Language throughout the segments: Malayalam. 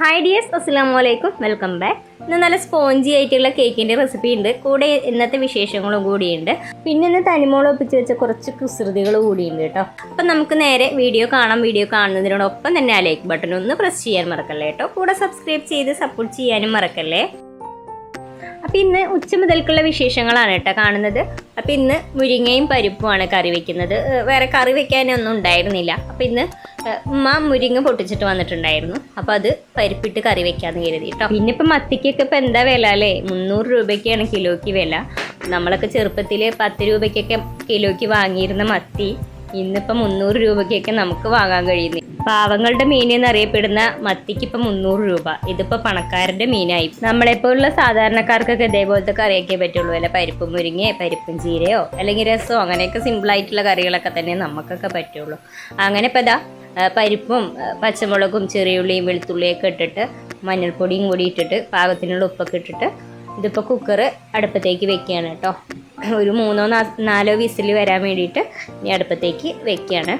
ഹായ് ഡിയേഴ്സ് അസ്സാം വലൈക്കും വെൽക്കം ബാക്ക് ഇന്ന് നല്ല സ്പോഞ്ചി ആയിട്ടുള്ള കേക്കിന്റെ റെസിപ്പി ഉണ്ട്. കൂടെ ഇന്നത്തെ വിശേഷങ്ങളും കൂടിയുണ്ട്. പിന്നെ ഇന്ന് തനിമോളം ഒപ്പിച്ച് വെച്ച കുറച്ച് കുസൃതികൾ കൂടിയുണ്ട് കേട്ടോ. അപ്പം നമുക്ക് നേരെ വീഡിയോ കാണാം. വീഡിയോ കാണുന്നതിനോടൊപ്പം തന്നെ ആ ലൈക്ക് ബട്ടൺ ഒന്ന് പ്രസ് ചെയ്യാൻ മറക്കല്ലേ കേട്ടോ. കൂടെ സബ്സ്ക്രൈബ് ചെയ്ത് സപ്പോർട്ട് ചെയ്യാനും മറക്കല്ലേ. അപ്പം ഇന്ന് ഉച്ച മുതൽക്കുള്ള വിശേഷങ്ങളാണ് കേട്ടോ കാണുന്നത്. അപ്പം ഇന്ന് മുരിങ്ങയും പരിപ്പുമാണ് കറി വെക്കുന്നത്. വേറെ കറി വെക്കാനൊന്നും ഉണ്ടായിരുന്നില്ല. അപ്പം ഇന്ന് ഉമ്മ മുരിങ്ങ പൊട്ടിച്ചിട്ട് വന്നിട്ടുണ്ടായിരുന്നു. അപ്പം അത് പരിപ്പിട്ട് കറി വെക്കാന്ന് കരുതി കേട്ടോ. പിന്നെ മത്തിക്കൊക്കെ ഇപ്പം എന്താ വില അല്ലേ? മുന്നൂറ് രൂപയ്ക്കാണ് കിലോയ്ക്ക് വില. നമ്മളൊക്കെ ചെറുപ്പത്തിൽ പത്ത് രൂപയ്ക്കൊക്കെ കിലോയ്ക്ക് വാങ്ങിയിരുന്ന മത്തി ഇന്നിപ്പം മുന്നൂറ് രൂപയ്ക്കൊക്കെ നമുക്ക് വാങ്ങാൻ കഴിയുന്നു പാവങ്ങളുടെ മീൻ എന്നറിയപ്പെടുന്ന മത്തിക്ക് ഇപ്പം മുന്നൂറ് രൂപ. ഇതിപ്പോൾ പണക്കാരുടെ മീനായി. നമ്മളെപ്പോലുള്ള സാധാരണക്കാർക്കൊക്കെ ഇതേപോലത്തെ കറിയൊക്കെ പറ്റുള്ളൂ. അല്ല പരിപ്പ് മുരിങ്ങയോ പരിപ്പും ചീരയോ അല്ലെങ്കിൽ രസമോ അങ്ങനെയൊക്കെ സിമ്പിളായിട്ടുള്ള കറികളൊക്കെ തന്നെ നമുക്കൊക്കെ പറ്റുള്ളൂ. അങ്ങനെ ഇപ്പം ഇതാ പരിപ്പും പച്ചമുളകും ചെറിയുള്ളിയും വെളുത്തുള്ളിയൊക്കെ ഇട്ടിട്ട് മഞ്ഞൾപ്പൊടിയും കൂടി ഇട്ടിട്ട് പാകത്തിനുള്ള ഉപ്പൊക്കെ ഇട്ടിട്ട് ഇതിപ്പോൾ കുക്കർ അടുപ്പത്തേക്ക് വെക്കുകയാണ് കേട്ടോ. ഒരു മൂന്നോ നാലോ വിസിൽ വരാൻ വേണ്ടിയിട്ട് ഇനി അടുപ്പത്തേക്ക് വെക്കുകയാണ്.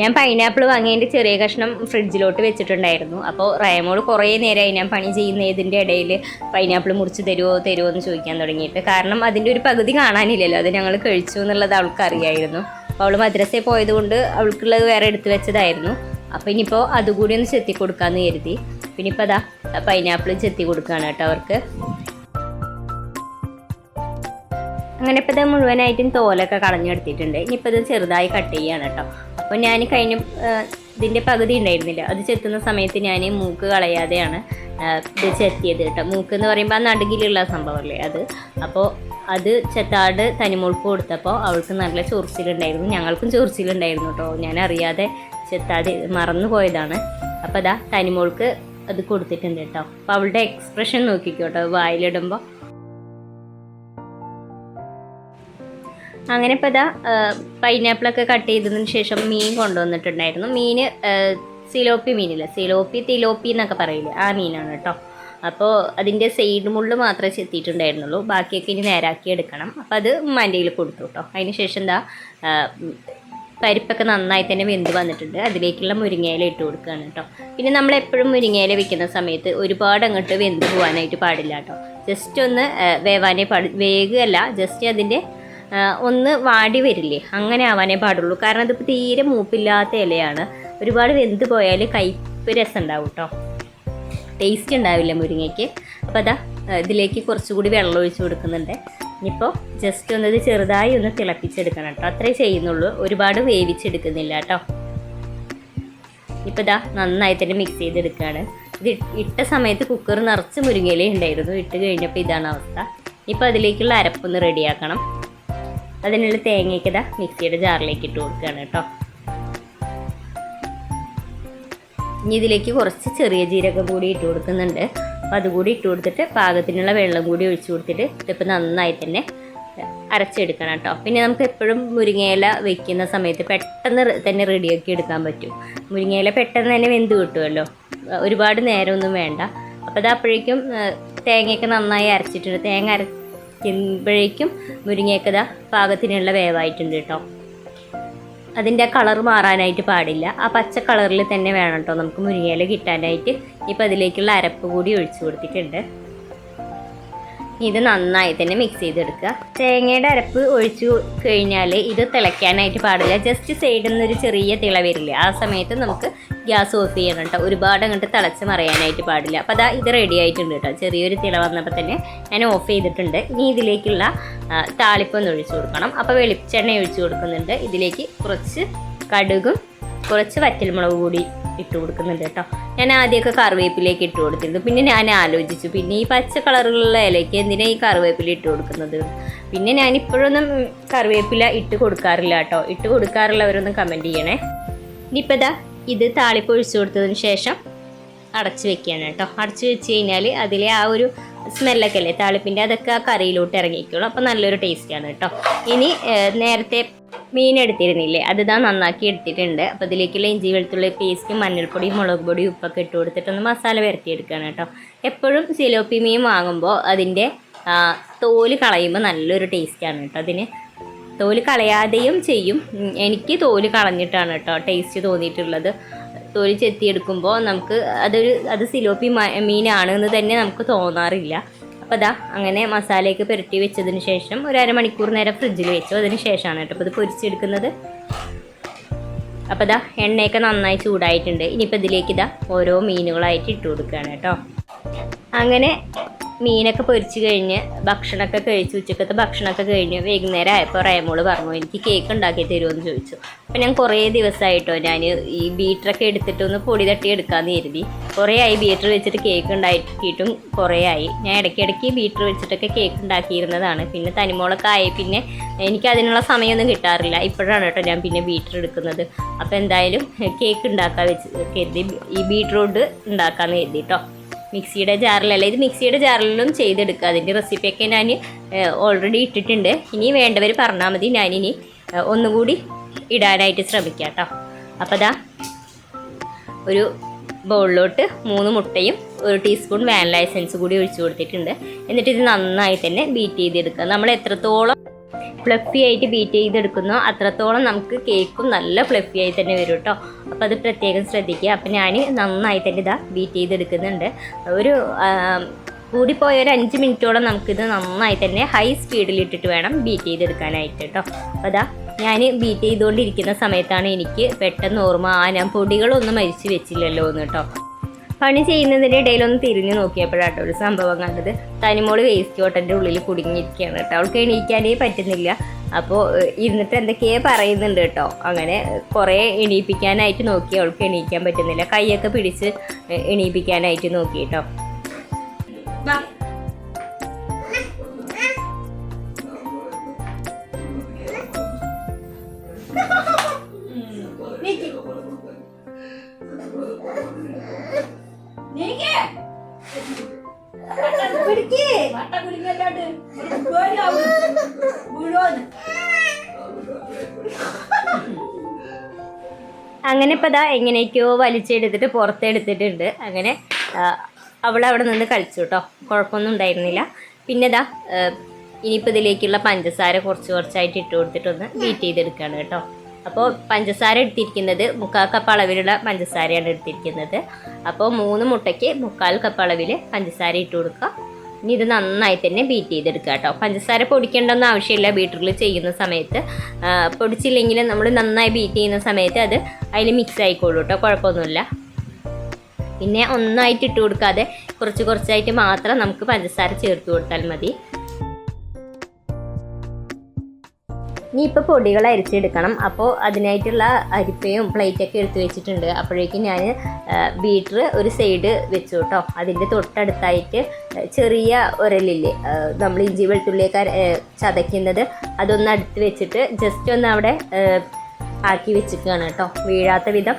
ഞാൻ പൈനാപ്പിൾ വാങ്ങിയതിന്റെ ചെറിയ കഷ്ണം ഫ്രിഡ്ജിലോട്ട് വെച്ചിട്ടുണ്ടായിരുന്നു. അപ്പോൾ റയമോൾ കുറേ നേരമായി ഞാൻ പണി ചെയ്യുന്ന ഇതിന്റെ ഇടയിൽ പൈനാപ്പിൾ മുറിച്ച് തരുമോ തരുമോ എന്ന് ചോദിക്കാൻ തുടങ്ങിയിട്ട്. കാരണം അതിന്റെ ഒരു പകുതി കാണാനില്ലല്ലോ. അത് ഞങ്ങൾ കഴിച്ചു എന്നുള്ളത് അവൾക്ക് അറിയായിരുന്നു. അപ്പോൾ അവൾ മദ്രസയിൽ പോയതുകൊണ്ട് അവൾക്കുള്ളത് വേറെ എടുത്തു വെച്ചതായിരുന്നു. അപ്പോൾ ഇനിയിപ്പോൾ അതുകൂടി ഒന്ന് ചെത്തി കൊടുക്കാമെന്ന് കരുതി. പിന്നെ ഇപ്പോൾ അതാ പൈനാപ്പിൾ ചെത്തി കൊടുക്കുകയാണ് കേട്ടോ അവർക്ക്. അങ്ങനെ ഇപ്പോൾ ഇത് മുഴുവനായിട്ടും തോലൊക്കെ കളഞ്ഞെടുത്തിട്ടുണ്ട്. ഇനിയിപ്പോൾ ഇത് ചെറുതായി കട്ട് ചെയ്യാണ് കേട്ടോ അപ്പോൾ ഞാൻ കഴിഞ്ഞ ഇതിന്റെ പകുതി ഉണ്ടായിരുന്നില്ല. അത് ചെത്തുന്ന സമയത്ത് ഞാൻ മൂക്ക് കളയാതെയാണ് ഇത് ചെത്തിയത് കേട്ടോ മൂക്ക് എന്ന് പറയുമ്പോൾ ആ നടുകിലുള്ള സംഭവമല്ലേ അത്. അപ്പോൾ അത് ചെത്താട് തനിമുൾക്ക് കൊടുത്തപ്പോൾ അവൾക്ക് നല്ല ചൊറിച്ചിലുണ്ടായിരുന്നു. ഞങ്ങൾക്കും ചൊറിച്ചിലുണ്ടായിരുന്നു കേട്ടോ ഞാൻ അറിയാതെ ചെത്താതെ മറന്നു പോയതാണ്. അപ്പോൾ അതാ തനിമോൾക്ക് അത് കൊടുത്തിട്ടുണ്ട് കേട്ടോ അപ്പോൾ അവളുടെ എക്സ്പ്രഷൻ നോക്കിക്കോട്ടോ വായിലിടുമ്പോൾ അങ്ങനെ ഇപ്പോൾ ഇതാ പൈനാപ്പിളൊക്കെ കട്ട് ചെയ്തതിന് ശേഷം മീൻ കൊണ്ടുവന്നിട്ടുണ്ടായിരുന്നു. മീൻ സിലോപ്പി മീനില്ല? സിലോപ്പി തിലോപ്പി എന്നൊക്കെ പറയില്ലേ? ആ മീനാണ് കേട്ടോ അപ്പോൾ അതിന്റെ സൈഡ് മുള്ള് മാത്രമേ ചെത്തിയിട്ടുണ്ടായിരുന്നുള്ളൂ. ബാക്കിയൊക്കെ ഇനി നേരാക്കി എടുക്കണം. അപ്പോൾ അത് മന്റെയിൽ കൊടുത്തു കേട്ടോ അതിന് ശേഷം എന്താ പരിപ്പൊക്കെ നന്നായി തന്നെ വെന്ത് വന്നിട്ടുണ്ട്. അതിലേക്കുള്ള മുരിങ്ങയില ഇട്ട് കൊടുക്കുകയാണ് കേട്ടോ പിന്നെ നമ്മൾ എപ്പോഴും മുരിങ്ങയില വെക്കുന്ന സമയത്ത് ഒരുപാട് അങ്ങോട്ട് വെന്ത് പോകാനായിട്ട് പാടില്ല കേട്ടോ ജസ്റ്റ് ഒന്ന് വേവാനേ പാടി വേഗമല്ല ജസ്റ്റ് അതിന്റെ ഒന്ന് വാടി വരില്ലേ? അങ്ങനെ ആവാനേ പാടുള്ളൂ. കാരണം ഇതിപ്പോൾ തീരെ മൂപ്പില്ലാത്ത ഇലയാണ്. ഒരുപാട് വെന്ത് പോയാൽ കയ്പ്പ് രസം ഉണ്ടാവും കേട്ടോ ടേസ്റ്റ് ഉണ്ടാവില്ല മുരിങ്ങയ്ക്ക്. അപ്പോൾ അതാ ഇതിലേക്ക് കുറച്ചുകൂടി വെള്ളം ഒഴിച്ച് കൊടുക്കുന്നുണ്ട്. ഇനിയിപ്പോൾ ജസ്റ്റ് ഒന്നത് ചെറുതായി ഒന്ന് തിളപ്പിച്ചെടുക്കണം കേട്ടോ അത്രേ ചെയ്യുന്നുള്ളൂ. ഒരുപാട് വേവിച്ചെടുക്കുന്നില്ല കേട്ടോ ഇപ്പോൾ ഇതാ നന്നായി തന്നെ മിക്സ് ചെയ്തെടുക്കുകയാണ് ഇത് ഇട്ട സമയത്ത് കുക്കർ നിറച്ച് മുരിങ്ങയിലേ ഉണ്ടായിരുന്നു. ഇട്ട് കഴിഞ്ഞപ്പോൾ ഇതാണ് അവസ്ഥ. ഇപ്പോൾ അതിലേക്കുള്ള അരപ്പൊന്ന് റെഡിയാക്കണം അതിനുള്ള തേങ്ങയ്ക്ക് ഇതാ മിക്സിയുടെ ജാറിലേക്ക് ഇട്ട് കൊടുക്കുകയാണ് കേട്ടോ. ഇനി ഇതിലേക്ക് കുറച്ച് ചെറിയ ജീരകം കൂടി ഇട്ട് കൊടുക്കുന്നുണ്ട്. അപ്പോൾ അതുകൂടി ഇട്ട് കൊടുത്തിട്ട് പാകത്തിനുള്ള വെള്ളം കൂടി ഒഴിച്ചു കൊടുത്തിട്ട് ഇതിപ്പോൾ നന്നായി തന്നെ അരച്ചെടുക്കണം കേട്ടോ. പിന്നെ നമുക്ക് എപ്പോഴും മുരിങ്ങയില വെക്കുന്ന സമയത്ത് പെട്ടെന്ന് തന്നെ റെഡിയാക്കി എടുക്കാൻ പറ്റും. മുരിങ്ങയില പെട്ടെന്ന് തന്നെ വെന്ത് കിട്ടുമല്ലോ. ഒരുപാട് നേരമൊന്നും വേണ്ട. അപ്പോൾ അതപ്പോഴേക്കും തേങ്ങയൊക്കെ നന്നായി അരച്ചിട്ടുണ്ട് തേങ്ങ അരയ്ക്കുമ്പോഴേക്കും മുരിങ്ങയൊക്കെ മുരിങ്ങയ്ക്കത പാകത്തിനുള്ള വേവായിട്ടുണ്ട് കേട്ടോ. അതിന്റെ കളർ മാറാനായിട്ട് പാടില്ല. ആ പച്ച കളറിൽ തന്നെ വേണം കേട്ടോ നമുക്ക് മുരിങ്ങയില കിട്ടാനായിട്ട്. ഇപ്പം അതിലേക്കുള്ള അരപ്പ് കൂടി ഒഴിച്ചു കൊടുത്തിട്ടുണ്ട്. ഇത് നന്നായി തന്നെ മിക്സ് ചെയ്തെടുക്കുക. തേങ്ങയുടെ അരപ്പ് ഒഴിച്ചു കഴിഞ്ഞാൽ ഇത് തിളയ്ക്കാനായിട്ട് പാടില്ല. ജസ്റ്റ് സൈഡിൽ നിന്നൊരു ചെറിയ തിള വരില്ലേ ആ സമയത്ത് നമുക്ക് ഗ്യാസ് ഓഫ് ചെയ്യണം കേട്ടോ. ഒരുപാട് അങ്ങോട്ട് തിളച്ച് മറിയാനായിട്ട് പാടില്ല. അപ്പോൾ അതാ ഇത് റെഡി ആയിട്ടുണ്ട് കേട്ടോ. ചെറിയൊരു തിള വന്നപ്പോൾ തന്നെ ഞാൻ ഓഫ് ചെയ്തിട്ടുണ്ട്. ഇനി ഇതിലേക്കുള്ള താളിപ്പൊന്ന് ഒഴിച്ചു കൊടുക്കണം. അപ്പോൾ വെളിച്ചെണ്ണ ഒഴിച്ചു കൊടുക്കുന്നുണ്ട്. ഇതിലേക്ക് കുറച്ച് കടുകും കുറച്ച് വറ്റൽമുളക് കൂടി ഇട്ട് കൊടുക്കുന്നുണ്ട് കേട്ടോ. ഞാൻ ആദ്യമൊക്കെ കറിവേപ്പിലേക്ക് ഇട്ട് കൊടുത്തിരുന്നു പിന്നെ ഞാൻ ആലോചിച്ചു പിന്നെ ഈ പച്ച കളറുള്ള ഇലയ്ക്ക് എന്തിനാ ഈ കറിവേപ്പില ഇട്ട് കൊടുക്കുന്നത്? പിന്നെ ഞാൻ ഇപ്പോഴൊന്നും കറിവേപ്പില ഇട്ട് കൊടുക്കാറില്ല കേട്ടോ. ഇട്ട് കൊടുക്കാറുള്ളവരൊന്നും കമന്റ് ചെയ്യണേ. ഇനിയിപ്പോൾ ഇതാ ഇത് താളിപ്പ് ഒഴിച്ചു കൊടുത്തതിന് ശേഷം അടച്ചു വെക്കുകയാണ് കേട്ടോ. അടച്ചു വെച്ച് കഴിഞ്ഞാൽ അതിലെ ആ ഒരു സ്മെല്ലൊക്കെ അല്ലേ താളിപ്പിന്റെ അതൊക്കെ ആ കറിയിലോട്ട് ഇറങ്ങിക്കോളും. അപ്പോൾ നല്ലൊരു ടേസ്റ്റാണ് കേട്ടോ. ഇനി നേരത്തെ മീൻ എടുത്തിരുന്നില്ലേ? അത് ഇതാ നന്നാക്കി എടുത്തിട്ടുണ്ട്. അപ്പോൾ ഇതിലേക്കുള്ള ഇഞ്ചി വെളുത്തുള്ളി പേസ്റ്റും മഞ്ഞൾപ്പൊടിയും മുളക് പൊടിയും ഉപ്പൊക്കെ ഇട്ട് കൊടുത്തിട്ടൊന്ന് മസാല വരട്ടിയെടുക്കുകയാണ് കേട്ടോ. എപ്പോഴും സിലോപ്പി മീൻ വാങ്ങുമ്പോൾ അതിന്റെ തോൽ കളയുമ്പോൾ നല്ലൊരു ടേസ്റ്റാണ് കേട്ടോ അതിന്. തോൽ കളയാതെയും ചെയ്യും. എനിക്ക് തോൽ കളഞ്ഞിട്ടാണ് കേട്ടോ ടേസ്റ്റ് തോന്നിയിട്ടുള്ളത്. തോൽ ചെത്തിയെടുക്കുമ്പോൾ നമുക്ക് അതൊരു അത് സിലോപ്പി മീനാണ് എന്ന് തന്നെ നമുക്ക് തോന്നാറില്ല. അപ്പോൾ അതാ അങ്ങനെ മസാലയൊക്കെ പുരട്ടി വെച്ചതിന് ശേഷം ഒരു അരമണിക്കൂർ നേരം ഫ്രിഡ്ജിൽ വെച്ചു. അതിന് ശേഷമാണ് കേട്ടോ അപ്പോൾ ഇത് പൊരിച്ചെടുക്കുന്നത്. അപ്പോൾ ഇതാ എണ്ണയൊക്കെ നന്നായി ചൂടായിട്ടുണ്ട്. ഇനിയിപ്പോൾ ഇതിലേക്ക് ഇതാ ഓരോ മീനുകളായിട്ട് ഇട്ട് കൊടുക്കുകയാണ് കേട്ടോ. അങ്ങനെ മീനൊക്കെ പൊരിച്ചു കഴിഞ്ഞ് ഭക്ഷണമൊക്കെ കഴിച്ച് ഉച്ചക്കത്തെ ഭക്ഷണമൊക്കെ കഴിഞ്ഞ് വൈകുന്നേരം ആയപ്പോൾ റേമോൾ പറഞ്ഞു എനിക്ക് കേക്ക് ഉണ്ടാക്കി തരുമെന്ന് ചോദിച്ചു. അപ്പോൾ ഞാൻ കുറേ ദിവസമായിട്ടോ ഞാൻ ഈ ബീറ്ററൊക്കെ എടുത്തിട്ടൊന്ന് പൊടി തട്ടി എടുക്കാമെന്ന് കരുതി. കുറേ ആയി ബീറ്റർ വെച്ചിട്ട് കേക്ക് ഉണ്ടാക്കിയിട്ടും കുറേ ആയി. ഞാൻ ഇടയ്ക്കിടയ്ക്ക് ബീറ്റർ വെച്ചിട്ടൊക്കെ കേക്ക് ഉണ്ടാക്കിയിരുന്നതാണ്. പിന്നെ തനിമോളൊക്കെ ആയി പിന്നെ എനിക്ക് അതിനുള്ള സമയമൊന്നും കിട്ടാറില്ല. ഇപ്പോഴാണ് കേട്ടോ ഞാൻ പിന്നെ ബീറ്റർ എടുക്കുന്നത്. അപ്പോൾ എന്തായാലും കേക്ക് ഉണ്ടാക്കാൻ വെച്ച് കരുതി ഈ ബീട്രൂട്ട് ഉണ്ടാക്കാമെന്ന് കരുതി കേട്ടോ മിക്സിയുടെ ജാറിലല്ല ഇത് മിക്സിയുടെ ജാറിലും ചെയ്തെടുക്കുക. അതിന്റെ റെസിപ്പിയൊക്കെ ഞാൻ ഓൾറെഡി ഇട്ടിട്ടുണ്ട്. ഇനി വേണ്ടവർ പറഞ്ഞാൽ മതി ഞാനിനി ഒന്നുകൂടി ഇടാനായിട്ട് ശ്രമിക്കാം കേട്ടോ അപ്പോൾ ദാ ഒരു ബൗളിലോട്ട് മൂന്ന് മുട്ടയും ഒരു ടീസ്പൂൺ വാനില എസൻസ് കൂടി ഒഴിച്ചു കൊടുത്തിട്ടുണ്ട്. എന്നിട്ട് ഇത് നന്നായി തന്നെ ബീറ്റ് ചെയ്തെടുക്കുക. നമ്മൾ എത്രത്തോളം ഫ്ലഫി ആയിട്ട് ബീറ്റ് ചെയ്തെടുക്കുന്നോ. അത്രത്തോളം നമുക്ക് കേക്കും നല്ല ഫ്ലഫി ആയി തന്നെ വരും കേട്ടോ അപ്പോൾ അത് പ്രത്യേകം ശ്രദ്ധിക്കുക. അപ്പോൾ ഞാൻ നന്നായി തന്നെ ഇതാ ബീറ്റ് ചെയ്തെടുക്കുന്നുണ്ട്. ഒരു കൂടിപ്പോയ ഒരു അഞ്ച് മിനിറ്റോളം നമുക്കിത് നന്നായി തന്നെ ഹൈ സ്പീഡിൽ ഇട്ടിട്ട് വേണം ബീറ്റ് ചെയ്തെടുക്കാനായിട്ട് കേട്ടോ അപ്പോൾ അതാ ഞാൻ ബീറ്റ് ചെയ്തുകൊണ്ടിരിക്കുന്ന സമയത്താണ് എനിക്ക് പെട്ടെന്ന് ഓർമ്മ ആ ഞാൻ പൊടികളൊന്നും മരിച്ചു വെച്ചില്ലല്ലോ എന്ന് കേട്ടോ പണി ചെയ്യുന്നതിന്റെ ഇടയിൽ ഒന്ന് തിരിഞ്ഞു നോക്കിയപ്പോഴാട്ടോ ഒരു സംഭവം കണ്ടത്. തനിമോൾ വേസ്റ്റ് കോട്ടന്റെ ഉള്ളിൽ കുടുങ്ങിയിരിക്കുകയാണ് കേട്ടോ. അവൾക്ക് എണീക്കാനേ പറ്റുന്നില്ല. അപ്പോൾ ഇരുന്നിട്ട് എന്തൊക്കെയോ പറയുന്നുണ്ട് കേട്ടോ. അങ്ങനെ കുറേ എണീപ്പിക്കാനായിട്ട് നോക്കി അവൾക്ക് എണീക്കാൻ പറ്റുന്നില്ല. കൈയൊക്കെ പിടിച്ച് എണീപ്പിക്കാനായിട്ട് നോക്കി കേട്ടോ. അങ്ങനെ ഇപ്പൊ ദാ എങ്ങനെയൊക്കെയോ വലിച്ചെടുത്തിട്ട് പുറത്തെടുത്തിട്ടുണ്ട്. അങ്ങനെ അവൾ അവിടെ നിന്ന് കളിച്ചു കേട്ടോ. കുഴപ്പമൊന്നും ഉണ്ടായിരുന്നില്ല. പിന്നെ ദാ ഇനിയിപ്പോ ഇതിലേക്കുള്ള പഞ്ചസാര കുറച്ച് കുറച്ചായിട്ട് ഇട്ട് കൊടുത്തിട്ടൊന്ന് ബീറ്റ് ചെയ്തെടുക്കുകയാണ് കേട്ടോ. അപ്പോൾ പഞ്ചസാര എടുത്തിരിക്കുന്നത് മുക്കാൽ കപ്പ് അളവിലുള്ള പഞ്ചസാരയാണ് എടുത്തിരിക്കുന്നത്. അപ്പോൾ മൂന്ന് മുട്ടയ്ക്ക് മുക്കാൽ കപ്പ് അളവിൽ പഞ്ചസാര ഇട്ട് കൊടുക്കുക. ഇനി ഇത് നന്നായി തന്നെ ബീറ്റ് ചെയ്തെടുക്കുക കേട്ടോ. പഞ്ചസാര പൊടിക്കേണ്ടെന്ന് ആവശ്യമില്ല. ബീറ്ററിൽ ചെയ്യുന്ന സമയത്ത്. പൊടിച്ചില്ലെങ്കിൽ നമ്മൾ നന്നായി ബീറ്റ് ചെയ്യുന്ന സമയത്ത് അത് അതിൽ മിക്സ് ആയിക്കോളൂ കേട്ടോ. കുഴപ്പമൊന്നുമില്ല. പിന്നെ ഒന്നായിട്ട് ഇട്ട് കൊടുക്കാതെ കുറച്ച് കുറച്ചായിട്ട് മാത്രം നമുക്ക് പഞ്ചസാര ചേർത്ത് കൊടുത്താൽ മതി. ഇനി ഇപ്പോൾ പൊടികൾ അരിച്ചെടുക്കണം. അപ്പോൾ അതിനായിട്ടുള്ള അരിപ്പയും പ്ലേറ്റൊക്കെ എടുത്ത് വെച്ചിട്ടുണ്ട്. അപ്പോഴേക്കും ഞാൻ ബീറ്റർ ഒരു സൈഡ് വെച്ചു കേട്ടോ. അതിന്റെ തൊട്ടടുത്തായിട്ട് ചെറിയ ഉരലില്ലേ നമ്മൾ ഇഞ്ചി വെളുത്തുള്ളിയൊക്കെ ചതയ്ക്കുന്നത് അതൊന്ന് അടുത്ത് വെച്ചിട്ട് ജസ്റ്റ് ഒന്ന് അവിടെ ആക്കി വെച്ചിരിക്കുകയാണ് കേട്ടോ. വീഴാത്ത വിധം.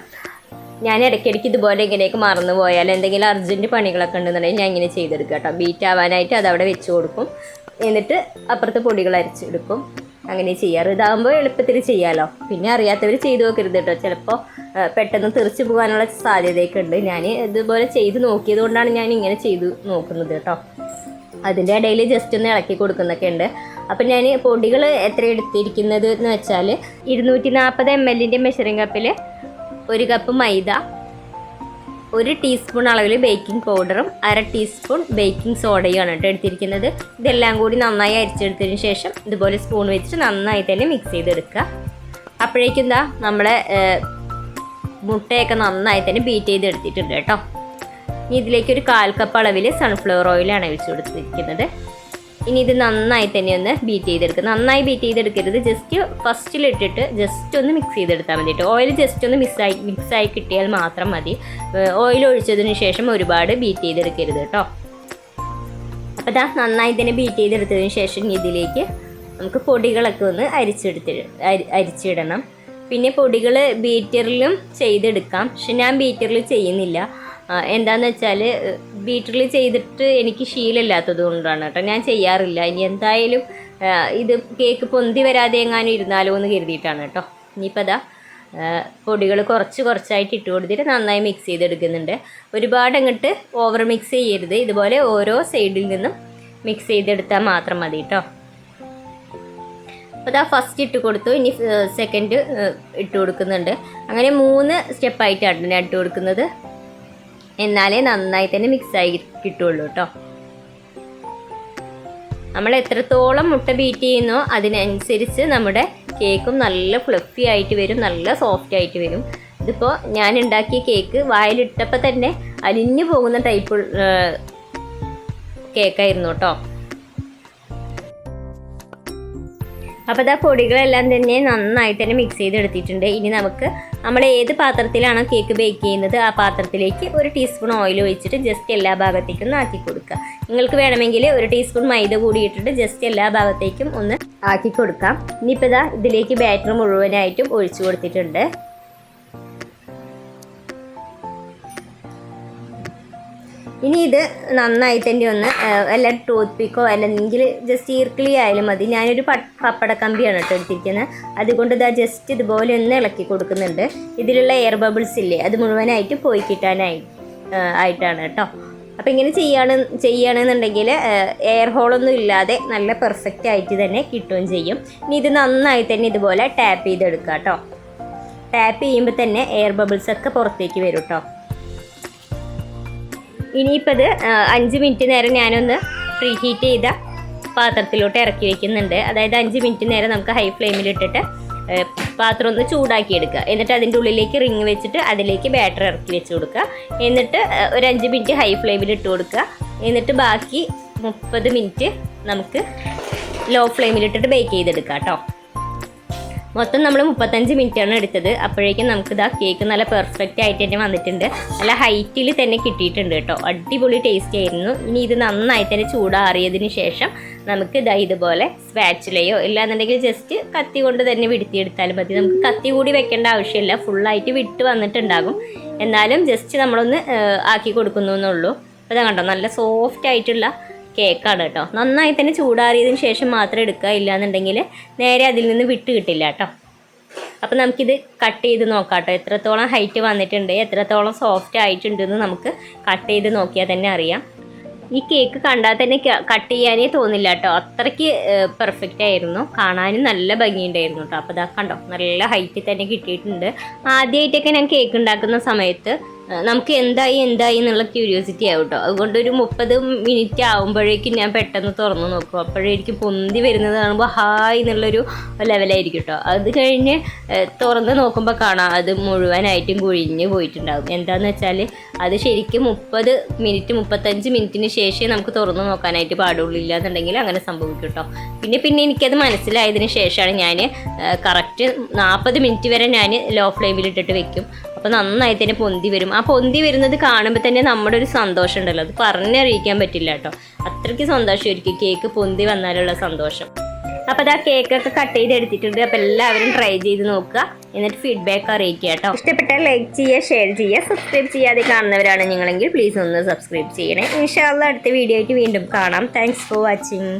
ഞാൻ ഇടയ്ക്കിടയ്ക്ക് ഇതുപോലെ ഇങ്ങനെയൊക്കെ മറന്നു പോയാൽ എന്തെങ്കിലും അർജന്റ് പണികളൊക്കെ ഉണ്ടെന്നുണ്ടെങ്കിൽ ഞാൻ ഇങ്ങനെ ചെയ്തെടുക്കാം കേട്ടോ. ബീറ്റ് ആവാനായിട്ട് അതവിടെ വെച്ച് കൊടുക്കും. എന്നിട്ട് അപ്പുറത്ത് പൊടികൾ അരച്ചെടുക്കും. അങ്ങനെ ചെയ്യാറ്. ഇതാകുമ്പോൾ എളുപ്പത്തിൽ ചെയ്യാമല്ലോ പിന്നെ അറിയാത്തവർ ചെയ്തു നോക്കരുത് കേട്ടോ ചിലപ്പോൾ പെട്ടെന്ന് തെറിച്ച് പോകാനുള്ള സാധ്യതയൊക്കെ ഉണ്ട് ഞാൻ ഇതുപോലെ ചെയ്ത് നോക്കിയത് കൊണ്ടാണ് ഞാൻ ഇങ്ങനെ ചെയ്ത് നോക്കുന്നത് കേട്ടോ അതിന്റെ ഇടയിൽ ജസ്റ്റ് ഒന്ന് ഇളക്കി കൊടുക്കുന്നൊക്കെ ഉണ്ട്. അപ്പം ഞാൻ പൊടികൾ എത്ര എടുത്തിരിക്കുന്നത് എന്ന് വെച്ചാൽ ഇരുന്നൂറ്റി നാൽപ്പത് എം എല്ലിന്റെ മെഷറിംഗ് കപ്പിൽ ഒരു കപ്പ് മൈദ ഒരു ടീസ്പൂൺ അളവിൽ ബേക്കിംഗ് പൗഡറും അര ടീസ്പൂൺ ബേക്കിംഗ് സോഡയും ആണ് കേട്ടോ എടുത്തിരിക്കുന്നത്. ഇതെല്ലാം കൂടി നന്നായി അരിച്ചെടുത്തതിന് ശേഷം ഇതുപോലെ സ്പൂൺ വെച്ചിട്ട് നന്നായി തന്നെ മിക്സ് ചെയ്തെടുക്കുക. അപ്പോഴേക്കും എന്താ നമ്മളെ മുട്ടയൊക്കെ നന്നായി തന്നെ ബീറ്റ് ചെയ്ത് എടുത്തിട്ടുണ്ട് കേട്ടോ. ഇനി ഇതിലേക്ക് ഒരു കാൽ കപ്പ് അളവിൽ സൺഫ്ലവർ ഓയിലാണ് ഒഴിച്ചു കൊടുത്തിരിക്കുന്നത്. ഇനി ഇത് നന്നായി തന്നെ ഒന്ന് ബീറ്റ് ചെയ്തെടുക്കുക നന്നായി ബീറ്റ് ചെയ്തെടുക്കരുത്. ജസ്റ്റ് ഫസ്റ്റിലിട്ടിട്ട് ജസ്റ്റ് ഒന്ന് മിക്സ് ചെയ്തെടുത്താൽ മതി കേട്ടോ ഓയിൽ ജസ്റ്റ് ഒന്ന് മിക്സായി മിക്സായി കിട്ടിയാൽ മാത്രം മതി. ഓയിൽ ഒഴിച്ചതിന് ശേഷം ഒരുപാട് ബീറ്റ് ചെയ്തെടുക്കരുത് കേട്ടോ അപ്പോൾ ഇതാ നന്നായി തന്നെ ബീറ്റ് ചെയ്തെടുത്തതിന് ശേഷം ഇതിലേക്ക് നമുക്ക് പൊടികളൊക്കെ ഒന്ന് അരിച്ചെടുത്ത് അരി അരിച്ചിടണം. പിന്നെ പൊടികൾ ബീറ്ററിലും ചെയ്തെടുക്കാം. പക്ഷെ ഞാൻ ബീറ്ററിൽ ചെയ്യുന്നില്ല. എന്താന്ന് വെച്ചാൽ ബീറ്ററിൽ ചെയ്തിട്ട് എനിക്ക് ശീലമില്ലാത്തത് കൊണ്ടാണ് കേട്ടോ. ഞാൻ ചെയ്യാറില്ല. ഇനി എന്തായാലും ഇത് കേക്ക് പൊന്തി വരാതെ എങ്ങാനും ഇരുന്നാലോ എന്ന് കരുതിയിട്ടാണ് കേട്ടോ. ഇനിയിപ്പോൾ അതാ പൊടികൾ കുറച്ച് കുറച്ചായിട്ട് ഇട്ട് കൊടുത്തിട്ട് നന്നായി മിക്സ് ചെയ്തെടുക്കുന്നുണ്ട്. ഒരുപാട് അങ്ങോട്ട് ഓവർ മിക്സ് ചെയ്യരുത്. ഇതുപോലെ ഓരോ സൈഡിൽ നിന്നും മിക്സ് ചെയ്തെടുത്താൽ മാത്രം മതി കേട്ടോ. അപ്പോൾ ഇതാ ഫസ്റ്റ് ഇട്ട് കൊടുത്തു. ഇനി സെക്കൻഡ് ഇട്ട് കൊടുക്കുന്നുണ്ട്. അങ്ങനെ മൂന്ന് സ്റ്റെപ്പായിട്ടാണ് ഞാൻ ഇട്ട് കൊടുക്കുന്നത്. എന്നാലേ നന്നായി തന്നെ മിക്സായി കിട്ടുള്ളൂ കേട്ടോ നമ്മൾ എത്രത്തോളം മുട്ട ബീറ്റ് ചെയ്യുന്നോ അതിനനുസരിച്ച് നമ്മുടെ കേക്കും നല്ല ഫ്ലഫി ആയിട്ട് വരും നല്ല സോഫ്റ്റ് ആയിട്ട് വരും. ഇതിപ്പോൾ ഞാൻ ഉണ്ടാക്കിയ കേക്ക് വായിലിട്ടപ്പോൾ തന്നെ അലിഞ്ഞു പോകുന്ന ടൈപ്പ് കേക്കായിരുന്നു കേട്ടോ അപ്പോൾ ഇതാ പൊടികളെല്ലാം തന്നെ നന്നായിട്ട് തന്നെ മിക്സ് ചെയ്തെടുത്തിട്ടുണ്ട്. ഇനി നമുക്ക് നമ്മൾ ഏത് പാത്രത്തിലാണോ കേക്ക് ബേക്ക് ചെയ്യുന്നത് ആ പാത്രത്തിലേക്ക് ഒരു ടീസ്പൂൺ ഓയിൽ ഒഴിച്ചിട്ട് ജസ്റ്റ് എല്ലാ ഭാഗത്തേക്കും ആക്കി കൊടുക്കുക. നിങ്ങൾക്ക് വേണമെങ്കിൽ ഒരു ടീസ്പൂൺ മൈദ കൂടി ഇട്ടിട്ട് ജസ്റ്റ് എല്ലാ ഭാഗത്തേക്കും ഒന്ന് ആക്കി കൊടുക്കാം. ഇനിയിപ്പോൾ ഇതാ ഇതിലേക്ക് ബാറ്റർ മുഴുവനായിട്ടും ഒഴിച്ചു കൊടുത്തിട്ടുണ്ട്. ഇനി ഇത് നന്നായി തന്നെ ഒന്ന് വല്ല ടൂത്ത് പിക്കോ അല്ലെങ്കിൽ ജസ്റ്റ് ഈർക്കിളി ആയാലും മതി. ഞാനൊരു പപ്പട കമ്പിയാണ് കേട്ടോ എടുത്തിരിക്കുന്നത്. അതുകൊണ്ട് ഇതാ ജസ്റ്റ് ഇതുപോലെ ഒന്ന് ഇളക്കി കൊടുക്കുന്നുണ്ട്. ഇതിലുള്ള എയർ ബബിൾസ് ഇല്ലേ അത് മുഴുവനായിട്ട് പോയി കിട്ടാനായി ആയിട്ടാണ് കേട്ടോ. അപ്പോൾ ഇങ്ങനെ ചെയ്യാണ് ചെയ്യുകയാണെന്നുണ്ടെങ്കിൽ എയർ ഹോളൊന്നും ഇല്ലാതെ നല്ല പെർഫെക്റ്റ് ആയിട്ട് തന്നെ കിട്ടുകയും ചെയ്യും. ഇനി ഇത് നന്നായി തന്നെ ഇതുപോലെ ടാപ്പ് ചെയ്തെടുക്കുക കേട്ടോ. ടാപ്പ് ചെയ്യുമ്പോൾ തന്നെ എയർ ബബിൾസ് ഒക്കെ പുറത്തേക്ക് വരും കേട്ടോ. ആ, അഞ്ച് മിനിറ്റ് നേരം ഞാനൊന്ന് പ്രീ ഹീറ്റ് ചെയ്ത പാത്രത്തിലോട്ട് ഇറക്കി വെക്കുന്നുണ്ട്. അതായത് അഞ്ച് മിനിറ്റ് നേരം നമുക്ക് ഹൈ ഫ്ലെയിമിൽ ഇട്ടിട്ട് പാത്രം ഒന്ന് ചൂടാക്കി എടുക്കുക. എന്നിട്ട് അതിന്റെ ഉള്ളിലേക്ക് റിങ് വെച്ചിട്ട് അതിലേക്ക് ബാറ്റർ ഇറക്കി വെച്ച് കൊടുക്കുക. എന്നിട്ട് ഒരു അഞ്ച് മിനിറ്റ് ഹൈ ഫ്ലെയിമിൽ ഇട്ട് കൊടുക്കുക. എന്നിട്ട് ബാക്കി മുപ്പത് മിനിറ്റ് നമുക്ക് ലോ ഫ്ലെയിമിൽ ഇട്ടിട്ട് ബേക്ക് ചെയ്തെടുക്കാം കേട്ടോ. മൊത്തം നമ്മൾ മുപ്പത്തഞ്ച് മിനിറ്റാണ് എടുത്തത്. അപ്പോഴേക്കും നമുക്ക് ഇതാ കേക്ക് നല്ല പെർഫെക്റ്റ് ആയിട്ട് തന്നെ വന്നിട്ടുണ്ട്. നല്ല ഹൈറ്റിൽ തന്നെ കിട്ടിയിട്ടുണ്ട് കേട്ടോ. അടിപൊളി ടേസ്റ്റ് ആയിരുന്നു. ഇനി ഇത് നന്നായി തന്നെ ചൂടാറിയതിന് ശേഷം നമുക്ക് ഇതാ ഇതുപോലെ സ്പാച്ചിലയോ ഇല്ലാന്നുണ്ടെങ്കിൽ ജസ്റ്റ് കത്തി കൊണ്ട് തന്നെ വിടുത്തിയെടുത്താലും മതി. നമുക്ക് കത്തി കൂടി വെക്കേണ്ട ആവശ്യമില്ല. ഫുള്ളായിട്ട് വിട്ട് വന്നിട്ടുണ്ടാകും. എന്നാലും ജസ്റ്റ് നമ്മളൊന്ന് ആക്കി കൊടുക്കുന്നു എന്നുള്ളൂ. അപ്പോൾ കണ്ടോ? നല്ല സോഫ്റ്റ് ആയിട്ടുള്ള കേക്കാണ് കേട്ടോ. നന്നായി തന്നെ ചൂടാറിയതിന് ശേഷം മാത്രം എടുക്കുക. ഇല്ലാന്നുണ്ടെങ്കിൽ നേരെ അതിൽ നിന്ന് വിട്ട് കിട്ടില്ല കേട്ടോ. അപ്പം നമുക്കിത് കട്ട് ചെയ്ത് നോക്കാം കേട്ടോ. എത്രത്തോളം ഹൈറ്റ് വന്നിട്ടുണ്ട് എത്രത്തോളം സോഫ്റ്റ് ആയിട്ടുണ്ട് എന്ന് നമുക്ക് കട്ട് ചെയ്ത് നോക്കിയാൽ തന്നെ അറിയാം. ഈ കേക്ക് കണ്ടാൽ തന്നെ കട്ട് ചെയ്യാനേ തോന്നില്ല കേട്ടോ. അത്രയ്ക്ക് പെർഫെക്റ്റ് ആയിരുന്നു. കാണാനും നല്ല ഭംഗിയുണ്ടായിരുന്നു കേട്ടോ. അപ്പോൾ ഇതാ കണ്ടോ നല്ല ഹൈറ്റ് തന്നെ കിട്ടിയിട്ടുണ്ട്. ആദ്യമായിട്ടൊക്കെ ഞാൻ കേക്ക് ഉണ്ടാക്കുന്ന സമയത്ത് നമുക്ക് എന്തായി എന്തായി എന്നുള്ള ക്യൂരിയോസിറ്റി ആവും കേട്ടോ അതുകൊണ്ട് ഒരു മുപ്പത് മിനിറ്റ് ആകുമ്പോഴേക്കും ഞാൻ പെട്ടെന്ന് തുറന്നു നോക്കും. അപ്പോഴേക്കും പൊന്തി വരുന്നത് കാണുമ്പോൾ ഹായ് എന്നുള്ളൊരു ലെവലായിരിക്കും കേട്ടോ അത് കഴിഞ്ഞ് തുറന്ന് നോക്കുമ്പോൾ കാണാം അത് മുഴുവനായിട്ടും കുഴിഞ്ഞ് പോയിട്ടുണ്ടാകും എന്താണെന്ന് വെച്ചാൽ അത് ശരിക്കും മുപ്പത് മിനിറ്റ് മുപ്പത്തഞ്ച് മിനിറ്റിന് ശേഷമേ നമുക്ക് തുറന്ന് നോക്കാനായിട്ട് പാടുള്ളൂ ഇല്ലാന്നുണ്ടെങ്കിൽ അങ്ങനെ സംഭവിക്കും കേട്ടോ പിന്നെ പിന്നെ എനിക്കത് മനസ്സിലായതിന് ശേഷമാണ് ഞാൻ കറക്റ്റ് നാൽപ്പത് മിനിറ്റ് വരെ ഞാൻ ലോ ഫ്ലെയിമിൽ ഇട്ടിട്ട് വെക്കും. അപ്പോൾ നന്നായി തന്നെ പൊന്തി വരും. ആ പൊന്തി വരുന്നത് കാണുമ്പോൾ തന്നെ നമ്മുടെ ഒരു സന്തോഷം ഉണ്ടല്ലോ. അത് പറഞ്ഞറിയിക്കാൻ പറ്റില്ല കേട്ടോ. അത്രയ്ക്ക് സന്തോഷമായിരിക്കും കേക്ക് പൊന്തി വന്നാലുള്ള സന്തോഷം. അപ്പോൾ അത് ആ കേക്കൊക്കെ കട്ട് ചെയ്ത് എടുത്തിട്ടുണ്ട്. അപ്പോൾ എല്ലാവരും ട്രൈ ചെയ്ത് നോക്കുക. എന്നിട്ട് ഫീഡ്ബാക്ക് അറിയിക്കുക കേട്ടോ. ഇഷ്ടപ്പെട്ടാൽ ലൈക്ക് ചെയ്യുക ഷെയർ ചെയ്യുക സബ്സ്ക്രൈബ് ചെയ്യാതെ കാണുന്നവരാണ് നിങ്ങളെങ്കിൽ പ്ലീസ് ഒന്ന് സബ്സ്ക്രൈബ് ചെയ്യണേ. ഇൻഷാല്ല അടുത്ത വീഡിയോ ആയിട്ട് വീണ്ടും കാണാം. Thanks for watching